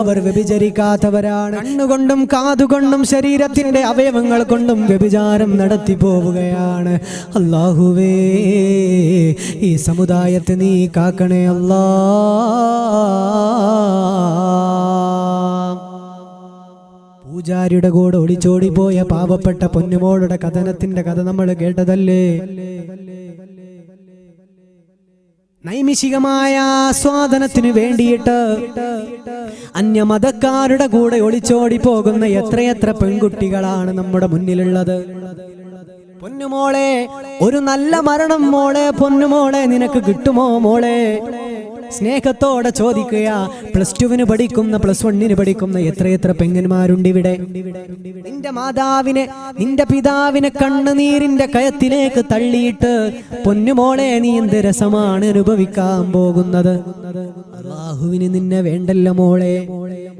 അവർ വ്യഭിചരിക്കാത്തവരാണ്. കണ്ണുകൊണ്ടും കാതുകൊണ്ടും ശരീരത്തിന്റെ അവയവങ്ങൾ കൊണ്ടും വ്യഭിചാരം നടത്തി പോവുകയാണ്. അള്ളാഹുവേ ഈ സമുദായത്തെ നീ കാക്കണേ അല്ലാ. പൂജാരിയുടെ കൂടെ ഒളിച്ചോടിപ്പോയ പാവപ്പെട്ട പൊന്നുമോളുടെ കഥനത്തിന്റെ കഥ നമ്മൾ കേട്ടതല്ലേ? നൈമിഷികമായ ആസ്വാദനത്തിന് വേണ്ടിയിട്ട് അന്യമതക്കാരുടെ കൂടെ ഒളിച്ചോടി പോകുന്ന എത്രയെത്ര പെൺകുട്ടികളാണ് നമ്മുടെ മുന്നിലുള്ളത്. പൊന്നുമോളെ ഒരു നല്ല മരണം മോളെ പൊന്നുമോളെ നിനക്ക് കിട്ടുമോ മോളെ? സ്നേഹത്തോടെ ചോദിക്കുക പ്ലസ് ടുവിന് പഠിക്കുന്ന പ്ലസ് വണ്ണിന് പഠിക്കുന്ന എത്രയെത്ര പെങ്ങന്മാരുണ്ട് ഇവിടെ നിന്റെ മാതാവിനെ നിന്റെ പിതാവിനെ കണ്ണുനീരിന്റെ കയത്തിലേക്ക് തള്ളിയിട്ട് പൊന്നുമോളെ നീ എന്ത് രസമാണ് അനുഭവിക്കാൻ പോകുന്നത്? അള്ളാഹുവിന് നിന്നെ വേണ്ടല്ല മോളെ.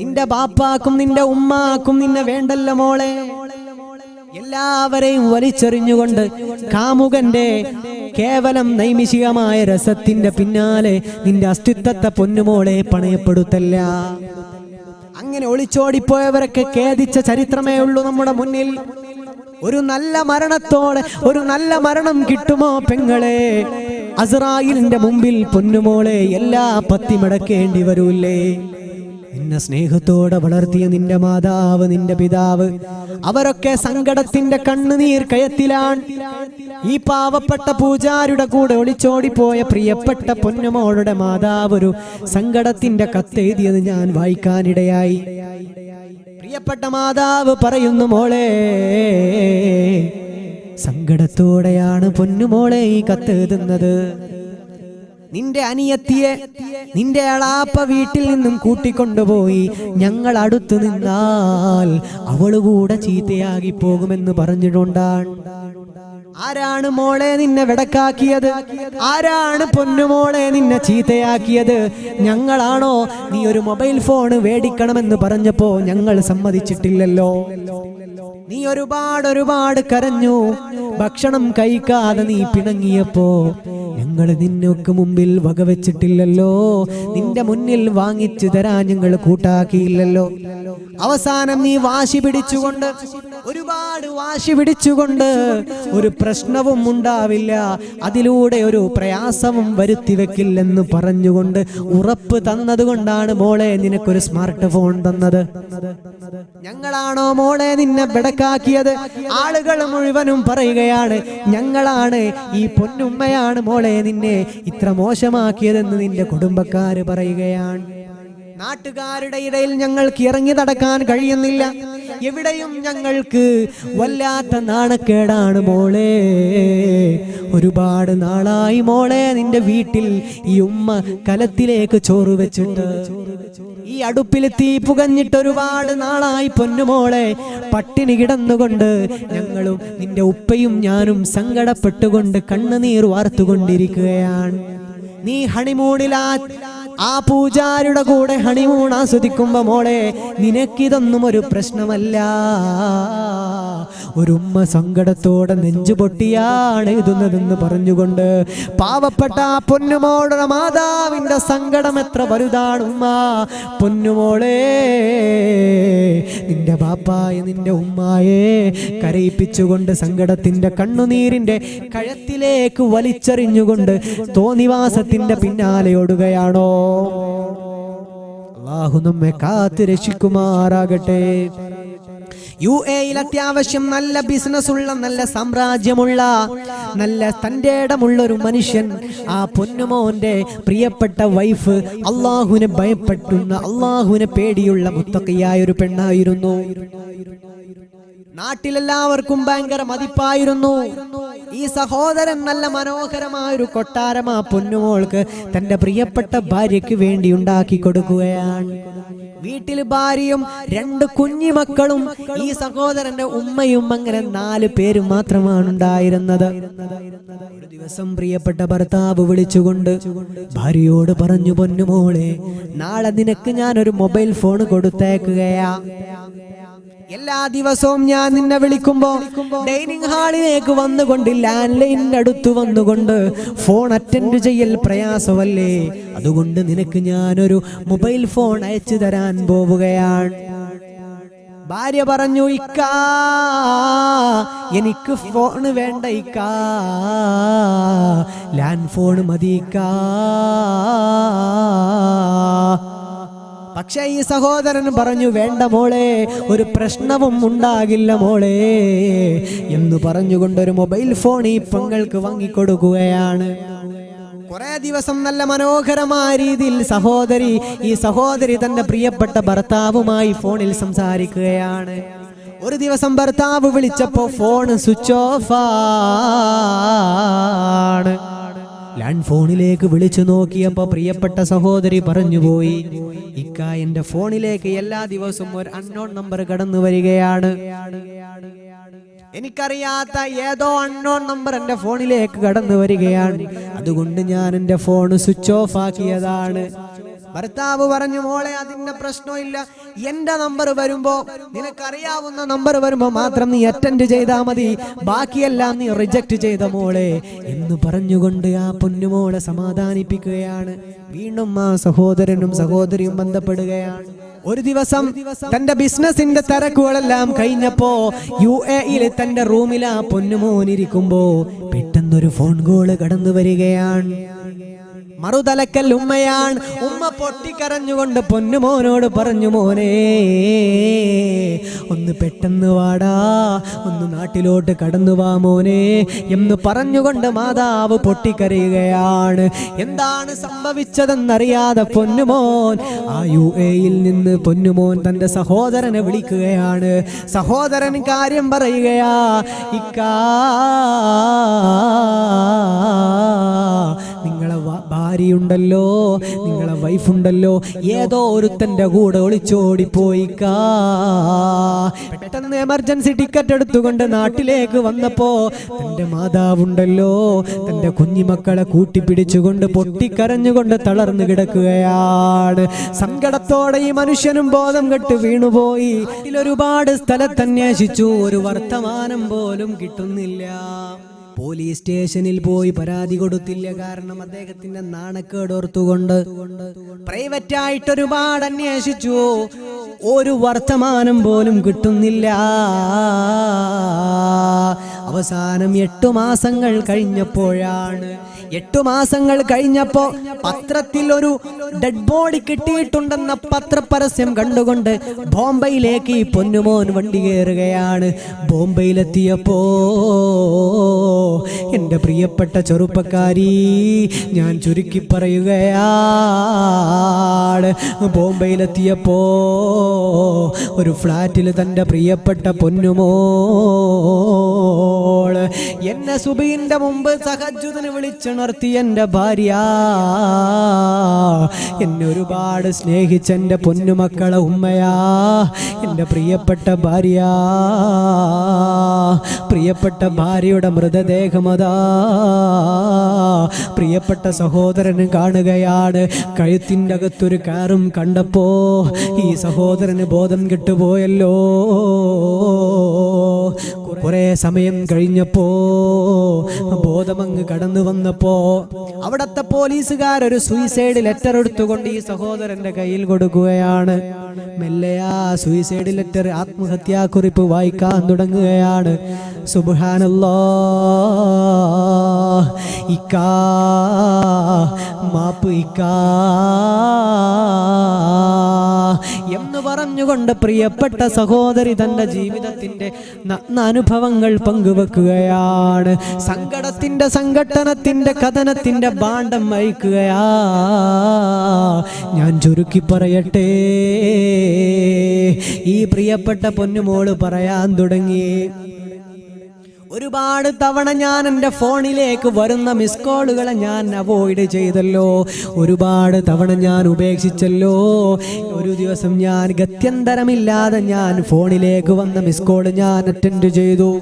നിന്റെ ബാപ്പാക്കും നിന്റെ ഉമ്മാക്കും നിന്നെ വേണ്ടല്ല മോളെ. എല്ലാവരെയും വലിച്ചെറിഞ്ഞുകൊണ്ട് കാമുകന്റെ കേവലം നൈമിഷികമായ രസത്തിന്റെ പിന്നാലെ നിന്റെ അസ്തിത്വത്തെ പൊന്നുമോളെ പണയപ്പെടുത്തല്ല. അങ്ങനെ ഒളിച്ചോടിപ്പോയവരൊക്കെ ഖേദിച്ച ചരിത്രമേ ഉള്ളൂ നമ്മുടെ മുന്നിൽ. ഒരു നല്ല മരണത്തോടെ ഒരു നല്ല മരണം കിട്ടുമോ പെങ്ങളെ? അസറായിലിന്റെ മുമ്പിൽ പൊന്നുമോളെ എല്ലാ പത്തി മടക്കേണ്ടി വരൂല്ലേ? നിന്നെ സ്നേഹത്തോടെ വളർത്തിയ നിന്റെ മാതാവ് നിന്റെ പിതാവ്. അവരൊക്കെ സങ്കടത്തിന്റെ കണ്ണുനീർ കയത്തിലാണ്. ഈ പാവപ്പെട്ട പൂജാരുടെ കൂടെ ഒളിച്ചോടിപ്പോയ പ്രിയപ്പെട്ട പൊന്നുമോളുടെ മാതാവ് ഒരു സങ്കടത്തിന്റെ കത്തെഴുതിയത് ഞാൻ വായിക്കാനിടയായി. പ്രിയപ്പെട്ട മാതാവ് പറയുന്നു മോളെ സങ്കടത്തോടെയാണ് പൊന്നുമോളെ ഈ കത്തെഴുതുന്നത്. നിന്റെ അനിയത്തിയെ നിന്റെ അളാപ്പ വീട്ടിൽ നിന്നും കൂട്ടിക്കൊണ്ടുപോയി ഞങ്ങൾ അടുത്തു നിന്നാൽ അവൾ കൂടെ ചീത്തയാകി പോകുമെന്ന് പറഞ്ഞിട്ടുണ്ടാണ് ആരാണ് മോളെ നിന്നെ വിടക്കാക്കിയത്? ആരാണ് പൊന്നുമോളെ നിന്നെ ചീത്തയാക്കിയത്? ഞങ്ങളാണോ നീ ഒരു മൊബൈൽ ഫോൺ മേടിക്കണമെന്ന് പറഞ്ഞപ്പോ ഞങ്ങൾ സമ്മതിച്ചിട്ടില്ലല്ലോ. നീ ഒരുപാട് ഒരുപാട് കരഞ്ഞു. ഭക്ഷണം കഴിക്കാതെ നീ പിണങ്ങിയപ്പോ ഞങ്ങൾ നിന്നൊക്കെ മുമ്പിൽ വകവെച്ചിട്ടില്ലല്ലോ. നിന്റെ മുന്നിൽ വാങ്ങിച്ചു തരാൻ ഞങ്ങൾ കൂട്ടാക്കിയില്ലല്ലോ. അവസാനം നീ വാശി പിടിച്ചുകൊണ്ട് ഒരുപാട് വാശി പിടിച്ചുകൊണ്ട് ഒരു പ്രശ്നവും ഉണ്ടാവില്ല. അതിലൂടെ ഒരു പ്രയാസവും വരുത്തി വെക്കില്ലെന്ന് പറഞ്ഞുകൊണ്ട് ഉറപ്പ് തന്നതുകൊണ്ടാണ് മോളെ നിനക്കൊരു സ്മാർട്ട് ഫോൺ തന്നത്. ഞങ്ങളാണോ മോളെ നിന്നെ ബെടക്കാക്കിയത്? ആളുകൾ മുഴുവനും പറയുകയാണ് ഞങ്ങളാണ് ഈ പൊന്നുമ്മയാണ് മോളെ നിന്നെ? ഇത്ര മോശമാക്കിയതെന്ന് നിന്റെ കുടുംബക്കാര് പറയുകയാണ്. നാട്ടുകാരുടെ ഇടയിൽ ഞങ്ങൾക്ക് ഇറങ്ങി നടക്കാൻ കഴിയുന്നില്ല. എവിടെയും ഞങ്ങൾക്ക് വല്ലാത്ത നാണക്കേടാണ് മോളെ. ഒരുപാട് നാളായി മോളെ നിന്റെ വീട്ടിൽ ഈ ഉമ്മ കലത്തിലേക്ക് ചോറ് വെച്ചിട്ട്. ഈ അടുപ്പിൽ തീ പുകഞ്ഞിട്ട് ഒരുപാട് നാളായി പൊന്നുമോളെ പട്ടിണി കിടന്നുകൊണ്ട് ഞങ്ങളും നിന്റെ ഉപ്പയും ഞാനും സങ്കടപ്പെട്ടുകൊണ്ട് കണ്ണുനീർ വാർത്തുകൊണ്ടിരിക്കുകയാണ്. നീ ഹണിമൂണിലാ ആ പൂജാരിയുടെ കൂടെ ഹണിമൂൺ ആസ്വദിക്കുമ്പോ മോളെ നിനക്കിതൊന്നും ഒരു പ്രശ്നമല്ല. ഒരുമ്മ സങ്കടത്തോടെ നെഞ്ചു പൊട്ടിയാണ് എഴുതുന്നതെന്ന് പറഞ്ഞുകൊണ്ട് പാവപ്പെട്ട ആ പൊന്നുമോളുടെ മാതാവിന്റെ സങ്കടം എത്ര വലുതാണ് ഉമ്മ. പൊന്നുമോളെ നിന്റെ ബാപ്പായ നിന്റെ ഉമ്മായെ കരയിപ്പിച്ചുകൊണ്ട് സങ്കടത്തിന്റെ കണ്ണുനീരിന്റെ കഴത്തിലേക്ക് വലിച്ചെറിഞ്ഞുകൊണ്ട് തോന്നിവാസത്തിന്റെ പിന്നാലെ ഓടുകയാണോ? അള്ളാഹു നമ്മെ കാത്തു രക്ഷിക്കുമാറാകട്ടെ. യു എയിൽ അത്യാവശ്യം നല്ല ബിസിനസ് ഉള്ള നല്ല സാമ്രാജ്യമുള്ള നല്ല തന്റെ ഇടമുള്ള ഒരു മനുഷ്യൻ ആ പൊന്നുമോന്റെ പ്രിയപ്പെട്ട വൈഫ് അള്ളാഹുവിനെ ഭയപ്പെട്ടുന്ന അള്ളാഹുവിനെ പേടിയുള്ള മുത്തക്കയായ ഒരു പെണ്ണായിരുന്നു. നാട്ടിലെല്ലാവർക്കും ഭയങ്കര മതിപ്പായിരുന്നു. ഈ സഹോദരൻ നല്ല മനോഹരമായ ഒരു കൊട്ടാരം ആ പൊന്നുമോൾക്ക് തന്റെ പ്രിയപ്പെട്ട ഭാര്യയ്ക്ക് വേണ്ടി ഉണ്ടാക്കി കൊടുക്കുകയാണ്. വീട്ടിൽ ഭാര്യയും രണ്ട് കുഞ്ഞിമക്കളും ഈ സഹോദരന്റെ ഉമ്മയും അങ്ങനെ നാല് പേരും മാത്രമാണ് ഉണ്ടായിരുന്നത്. ഒരു ദിവസം പ്രിയപ്പെട്ട ഭർത്താവ് വിളിച്ചുകൊണ്ട് ഭാര്യയോട് പറഞ്ഞു പൊന്നുമോളെ നാളെ നിനക്ക് ഞാൻ ഒരു മൊബൈൽ ഫോൺ കൊടുത്തേക്കുകയാ. എല്ലാ ദിവസവും ഞാൻ നിന്നെ വിളിക്കുമ്പോ ഡൈനിങ് ഹാളിലേക്ക് വന്നുകൊണ്ട് ലാൻഡ് ലൈനിന്റെ അടുത്ത് വന്നുകൊണ്ട് ഫോൺ അറ്റൻഡ് ചെയ്യൽ പ്രയാസമല്ലേ? അതുകൊണ്ട് നിനക്ക് ഞാനൊരു മൊബൈൽ ഫോൺ അയച്ചു തരാൻ പോവുകയാണ്. ഭാര്യ പറഞ്ഞു ഇക്കാ എനിക്ക് ഫോൺ വേണ്ട ഇക്കാ. ലാൻഡ് ഫോൺ മതി ഇക്കാ. പക്ഷേ ഈ സഹോദരൻ പറഞ്ഞു വേണ്ട മോളെ ഒരു പ്രശ്നവും ഉണ്ടാകില്ല മോളെ. എന്ന് പറഞ്ഞുകൊണ്ട് ഒരു മൊബൈൽ ഫോൺ ഈ പെങ്ങൾക്ക് വാങ്ങിക്കൊടുക്കുകയാണ്. കുറെ ദിവസം നല്ല മനോഹരമായ രീതിയിൽ സഹോദരി ഈ സഹോദരി തന്റെ പ്രിയപ്പെട്ട ഭർത്താവുമായി ഫോണിൽ സംസാരിക്കുകയാണ്. ഒരു ദിവസം ഭർത്താവ് വിളിച്ചപ്പോ ഫോൺ സ്വിച്ച് ഓഫ് ആണ്. ലാൻഡ് ഫോണിലേക്ക് വിളിച്ചു നോക്കിയപ്പോ പ്രിയപ്പെട്ട സഹോദരി പറഞ്ഞുപോയി ഇക്ക എന്റെ ഫോണിലേക്ക് എല്ലാ ദിവസവും ഒരു അൺനോൺ നമ്പർ കടന്നു വരികയാണ്. എനിക്കറിയാത്ത ഏതോ അൺനോൺ നമ്പർ എന്റെ ഫോണിലേക്ക് കടന്നു വരികയാണ്. അതുകൊണ്ട് ഞാൻ എന്റെ ഫോൺ സ്വിച്ച് ഓഫ് ആക്കിയതാണ്. ഭർത്താവ് പറഞ്ഞു മോളെ അതിന്റെ പ്രശ്നമില്ല. എന്റെ നമ്പർ വരുമ്പോ നിനക്കറിയാവുന്ന നമ്പർ വരുമ്പോ മാത്രം നീ അറ്റൻഡ് ചെയ്താൽ മതി. ബാക്കിയെല്ലാം നീ റിജക്ട് ചെയ്ത മോളെ. എന്ന് പറഞ്ഞുകൊണ്ട് ആ പൊന്നുമോളെ സമാധാനിപ്പിക്കുകയാണ്. വീണ്ടും ആ സഹോദരനും സഹോദരിയും ബന്ധപ്പെടുകയാണ്. ഒരു ദിവസം തന്റെ ബിസിനസിന്റെ തിരക്കുകളെല്ലാം കഴിഞ്ഞപ്പോ യു എയിൽ തന്റെ റൂമിൽ ആ പൊന്നുമോനിരിക്കുമ്പോ പെട്ടെന്നൊരു ഫോൺ കോൾ കടന്നു വരികയാണ്. മറുതലക്കൽ ഉമ്മയാണ്. ഉമ്മ പൊട്ടിക്കരഞ്ഞുകൊണ്ട് പൊന്നുമോനോട് പറഞ്ഞു മോനെ ഒന്ന് പെട്ടെന്ന് വാടാ ഒന്ന് നാട്ടിലോട്ട് കടന്നു വാ മോനെ എന്ന് പറഞ്ഞുകൊണ്ട് മാതാവ് പൊട്ടിക്കരയുകയാണ്. എന്താണ് സംഭവിച്ചതെന്നറിയാതെ പൊന്നുമോൻ ആ യു എയിൽ നിന്ന് പൊന്നുമോൻ തന്റെ സഹോദരനെ വിളിക്കുകയാണ്. സഹോദരൻ കാര്യം പറയുകയാ ഇക്കാ ഭാര്യയുണ്ടല്ലോ നിങ്ങളെ വൈഫുണ്ടല്ലോ ഏതോ ഒരുത്തന്റെ കൂടെ ഒളിച്ചോടിപ്പോയിക്കാ പെട്ടെന്ന് എമർജൻസി ടിക്കറ്റ് എടുത്തുകൊണ്ട് നാട്ടിലേക്ക് വന്നപ്പോ തന്റെ മാതാവുണ്ടല്ലോ തന്റെ കുഞ്ഞിമക്കളെ കൂട്ടിപ്പിടിച്ചുകൊണ്ട് പൊട്ടിക്കരഞ്ഞുകൊണ്ട് തളർന്നു കിടക്കുകയാണ്. സങ്കടത്തോടെ ഈ മനുഷ്യനും ബോധം കെട്ട് വീണുപോയി. ഇതിലൊരുപാട് സ്ഥലത്ത് അന്വേഷിച്ചു ഒരു വർത്തമാനം പോലും കിട്ടുന്നില്ല. പോലീസ് സ്റ്റേഷനിൽ പോയി പരാതി കൊടുത്തില്ല കാരണം അദ്ദേഹത്തിന്റെ നാണക്കേട് ഓർത്തുകൊണ്ട് പ്രൈവറ്റ് ആയിട്ട് ഒരുപാട് അന്വേഷിച്ചു. ഒരു വർത്തമാനം പോലും കിട്ടുന്നില്ല. അവസാനം എട്ടു മാസങ്ങൾ കഴിഞ്ഞപ്പോഴാണ് എട്ടു മാസങ്ങൾ കഴിഞ്ഞപ്പോ പത്രത്തിൽ ഒരു ഡെഡ് ബോഡി കിട്ടിയിട്ടുണ്ടെന്ന പത്രപരസ്യം കണ്ടുകൊണ്ട് ബോംബെയിലേക്ക് ഈ പൊന്നുമോൻ വണ്ടി കയറുകയാണ്. ബോംബെയിലെത്തിയപ്പോ എന്റെ പ്രിയപ്പെട്ട ചെറുപ്പക്കാരി ഞാൻ ചുരുക്കി പറയുകയാണ്. ബോംബെയിലെത്തിയപ്പോ ഒരു ഫ്ലാറ്റിൽ തന്റെ പ്രിയപ്പെട്ട പൊന്നുമോൾ എന്നെ സുബീന്റെ മുമ്പ് സഹജുദിന് വിളിച്ചുണർത്തി എന്റെ ഭാര്യ. എന്നെ ഒരുപാട് സ്നേഹിച്ച എന്റെ പൊന്നുമക്കളെ ഉമ്മയാ എന്റെ പ്രിയപ്പെട്ട ഭാര്യ. പ്രിയപ്പെട്ട ഭാര്യയുടെ മൃതദേഹമതാ പ്രിയപ്പെട്ട സഹോദരന് കാണുകയാണ്. കഴുത്തിന്റെ അകത്തൊരു കാറും കണ്ടപ്പോ ഈ സഹോദരന് ബോധം കെട്ടുപോയല്ലോ. കുറേ സമയം കഴിഞ്ഞപ്പോ ബോധമങ്ങ് കടന്നു വന്നപ്പോ അവിടത്തെ പോലീസുകാരൊരു സൂയിസൈഡ് ലെറ്റർ എടുത്തുകൊണ്ട് ഈ സഹോദരന്റെ കയ്യിൽ കൊടുക്കുകയാണ്. മെല്ലെയാ സൂയിസൈഡ് ലെറ്റർ ആത്മഹത്യാക്കുറിപ്പ് വായിക്കാൻ തുടങ്ങുകയാണ്. എന്ന് പറഞ്ഞുകൊണ്ട് പ്രിയപ്പെട്ട സഹോദരി തന്റെ ജീവിതത്തിന്റെ നഗ്ന അനുഭവങ്ങൾ പങ്കുവെക്കുകയാണ്. സങ്കടത്തിന്റെ സംഘട്ടനത്തിന്റെ കഥനത്തിന്റെ ഭാണ്ഡം വഹിക്കുകയാ. ഞാൻ ചുരുക്കി പറയട്ടെ. ഈ പ്രിയപ്പെട്ട പൊന്നുമോൾ പറയാൻ തുടങ്ങി. ഒരുപാട് തവണ ഞാൻ എന്റെ ഫോണിലേക്ക് വരുന്ന മിസ് കോളുകളെ ഞാൻ അവോയ്ഡ് ചെയ്തല്ലോ. ഒരുപാട് തവണ ഞാൻ ഉപേക്ഷിച്ചല്ലോ. ഒരു ദിവസം ഞാൻ ഗത്യന്തരമില്ലാതെ ഞാൻ ഫോണിലേക്ക് വന്ന മിസ് കോൾ ഞാൻ അറ്റൻഡ് ചെയ്തു.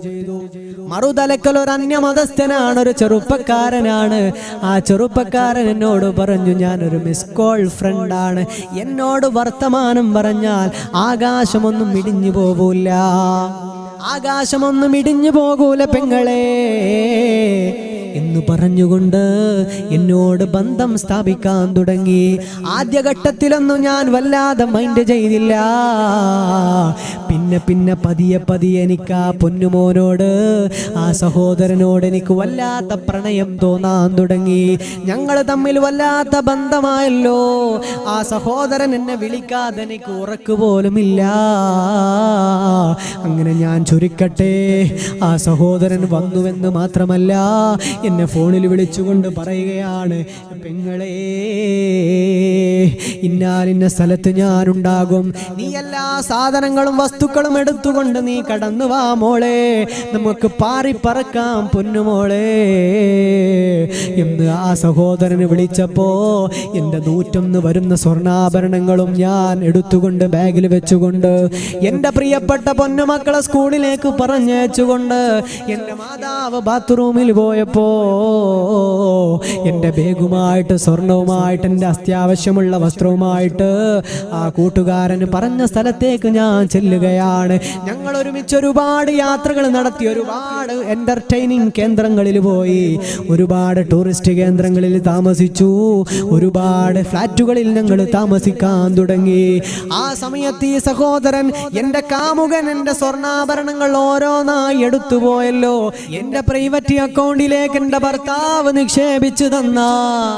മറുതലക്കൽ ഒരു അന്യമതസ്ഥനാണ് ഒരു ചെറുപ്പക്കാരനാണ്. ആ ചെറുപ്പക്കാരൻ എന്നോട് പറഞ്ഞു ഒരു മിസ് കോൾ ഫ്രണ്ടാണ് എന്നോട് വർത്തമാനം പറഞ്ഞാൽ ആകാശമൊന്നും ഇടിഞ്ഞു പോകൂല. ആകാശമൊന്നും ഇടിഞ്ഞു പോകൂല പെങ്ങളെ. എന്ന് പറഞ്ഞുകൊണ്ട് എന്നോട് ബന്ധം സ്ഥാപിക്കാൻ തുടങ്ങി. ആദ്യഘട്ടത്തിലൊന്നും ഞാൻ വല്ലാതെ മൈൻഡ് ചെയ്തില്ല. പിന്നെ പിന്നെ പതിയെ പതിയെ എനിക്ക് ആ പൊന്നുമോനോട് ആ സഹോദരനോട് എനിക്ക് വല്ലാത്ത പ്രണയം തോന്നാൻ തുടങ്ങി. ഞങ്ങൾ തമ്മിൽ വല്ലാത്ത ബന്ധമായല്ലോ. ആ സഹോദരൻ എന്നെ വിളിക്കാതെ എനിക്ക് ഉറക്ക് പോലുമില്ല. അങ്ങനെ ഞാൻ ചുരുക്കട്ടെ. ആ സഹോദരൻ വന്നുവെന്ന് മാത്രമല്ല എന്നെ ഫോണിൽ വിളിച്ചുകൊണ്ട് പറയുകയാണ് പെങ്ങളെ ഇന്നാലിന്ന സ്ഥലത്ത് ഞാനുണ്ടാകും. നീ എല്ലാ സാധനങ്ങളും വസ്തുക്കളും എടുത്തുകൊണ്ട് നീ കടന്നു വാ മോളെ. നമുക്ക് പാറി പറക്കാം പൊന്നുമോളെ എന്ന് ആ സഹോദരന് വിളിച്ചപ്പോ എന്റെ നൂറ്റൊന്ന് വരുന്ന സ്വർണാഭരണങ്ങളും ഞാൻ എടുത്തുകൊണ്ട് ബാഗിൽ വെച്ചുകൊണ്ട് എന്റെ പ്രിയപ്പെട്ട പൊന്നുമക്കളെ സ്കൂളിലേക്ക് പറഞ്ഞയച്ചുകൊണ്ട് എന്റെ മാതാവ് ബാത്റൂമിൽ പോയപ്പോ എന്റെ ബാഗുമായിട്ട് സ്വർണവുമായിട്ട് എന്റെ അത്യാവശ്യമുള്ള വസ്ത്രവുമായിട്ട് ആ കൂട്ടുകാരൻ പറഞ്ഞ സ്ഥലത്തേക്ക് ഞാൻ ചെല്ലുകയാണ്. ഞങ്ങൾ ഒരുമിച്ച് ഒരുപാട് യാത്രകൾ നടത്തി ഒരുപാട് എന്റർടൈനിങ് കേന്ദ്രങ്ങളിൽ പോയി ഒരുപാട് ടൂറിസ്റ്റ് കേന്ദ്രങ്ങളിൽ താമസിച്ചു ഒരുപാട് ഫ്ലാറ്റുകളിൽ ഞങ്ങൾ താമസിക്കാൻ തുടങ്ങി. ആ സമയത്ത് ഈ സഹോദരൻ എന്റെ കാമുകൻ എന്റെ സ്വർണാഭരണങ്ങൾ ഓരോന്നായി എടുത്തു പോയല്ലോ. എന്റെ പ്രൈവറ്റ് അക്കൗണ്ടിലേക്ക് എന്റെ ഭർത്താവ് നിക്ഷേപിച്ചു തന്ന.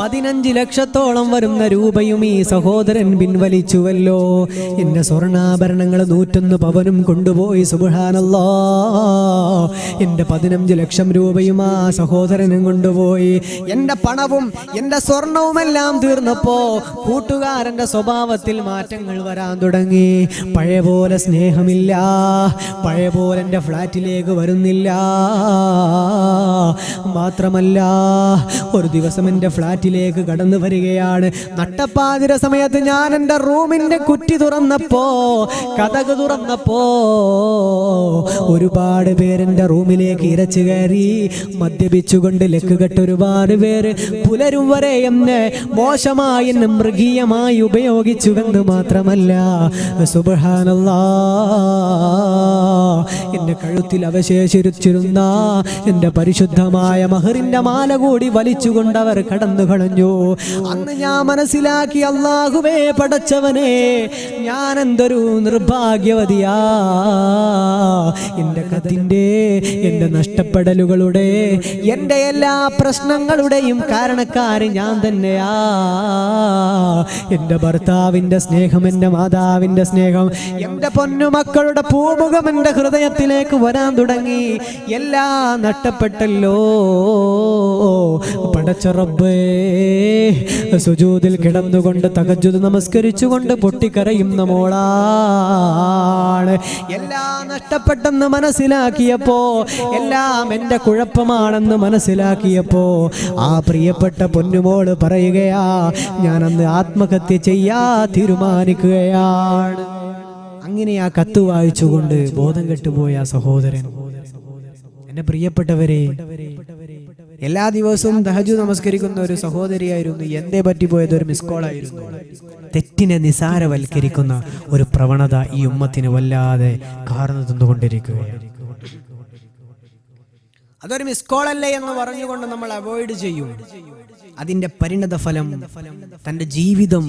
പതിനഞ്ച് ലക്ഷത്തോളം വരുന്ന രൂപയും ഈ സഹോദരൻ പിൻവലിച്ചുവല്ലോ. എന്റെ സ്വർണാഭരണങ്ങൾ നൂറ്റൊന്ന് പവനും കൊണ്ടുപോയി സുബുഹാനല്ലോ. എന്റെ പതിനഞ്ച് ലക്ഷം രൂപയും ആ സഹോദരനും കൊണ്ടുപോയി. എന്റെ പണവും എന്റെ സ്വർണവുമെല്ലാം തീർന്നപ്പോ കൂട്ടുകാരന്റെ സ്വഭാവത്തിൽ മാറ്റങ്ങൾ വരാൻ തുടങ്ങി. പഴയ പോലെ സ്നേഹമില്ല പഴയ പോലെ എന്റെ ഫ്ലാറ്റിലേക്ക് വരുന്നില്ല. മാത്രമല്ല ഒരു ദിവസം എന്റെ ഫ്ലാറ്റിലേക്ക് കടന്നു വരികയാണ്. നട്ടപ്പാതിര സമയത്ത് ഞാൻ എന്റെ റൂമിന്റെ കുറ്റി തുറന്നപ്പോ കഥക് തുറന്നപ്പോ ഒരുപാട് പേരെന്റെ റൂമിലേക്ക് ഇരച്ചു കയറി മദ്യപിച്ചുകൊണ്ട് ലക്കുകെട്ട് ഒരുപാട് പേര് പുലരും വരെ എന്നെ മോശമായി എന്നെ മൃഗീയമായി ഉപയോഗിച്ചുവെന്ന് മാത്രമല്ല. സുബഹാനല്ലാ. എന്റെ കഴുത്തിൽ അവശേഷിച്ചിരുന്ന എന്റെ പരിശുദ്ധമായ മഹറിന്റെ മാല കൂടി വലിച്ചുകൊണ്ടവർ കടന്നു കളഞ്ഞു അന്ന് ഞാൻ മനസ്സിലാക്കി അള്ളാഹുവേ പടച്ചവനെ ഞാൻ എന്തൊരു നിർഭാഗ്യവതിയാ. എന്റെ കഥിന്റെ എന്റെ നഷ്ടപ്പെടലുകളുടെ എന്റെ എല്ലാ പ്രശ്നങ്ങളുടെയും കാരണക്കാര് ഞാൻ തന്നെയാ. എന്റെ ഭർത്താവിന്റെ സ്നേഹം എന്റെ മാതാവിന്റെ സ്നേഹം എന്റെ പൊന്നുമക്കളുടെ പൂമുഖം എന്റെ ഹൃദയത്തിലേക്ക് വരാൻ തുടങ്ങി. എല്ലാം നഷ്ടപ്പെട്ടല്ലോ. പടച്ചറബേ സുജൂതിൽ കിടന്നുകൊണ്ട് തകജുത് നമസ്കരിച്ചുകൊണ്ട് പൊട്ടിക്കരയും മോളാണ് എല്ലാം നഷ്ടപ്പെട്ടെന്ന് മനസ്സിലാക്കിയപ്പോ എല്ലാം എന്റെ കുഴപ്പമാണെന്ന് മനസ്സിലാക്കിയപ്പോ ആ പ്രിയപ്പെട്ട പൊന്നുമോൾ പറയുകയാ ഞാൻ അന്ന് ആത്മഹത്യ ചെയ്യാ തീരുമാനിക്കുകയാണ്. അങ്ങനെ ആ കത്ത് വായിച്ചുകൊണ്ട് ബോധം കെട്ടുപോയ സഹോദരൻ. എന്റെ പ്രിയപ്പെട്ടവരെ എല്ലാ ദിവസവും ദഹജു നമസ്കരിക്കുന്ന ഒരു സഹോദരിയായിരുന്നു. എന്തേ പറ്റിപ്പോയത് ഒരു മിസ് കോളായിരുന്നു തെറ്റിനെ നിസാരവൽക്കരിക്കുന്ന ഒരു പ്രവണത ഈ ഉമ്മത്തിന് വല്ലാതെ കാർന്നു തന്നുകൊണ്ടിരിക്കുകയാണ്. അതൊരു മിസ് കോൾ അല്ലേ എന്ന് പറഞ്ഞുകൊണ്ട് നമ്മൾ അവോയ്ഡ് ചെയ്യും. അതിന്റെ പരിണത ഫലം തന്റെ ജീവിതം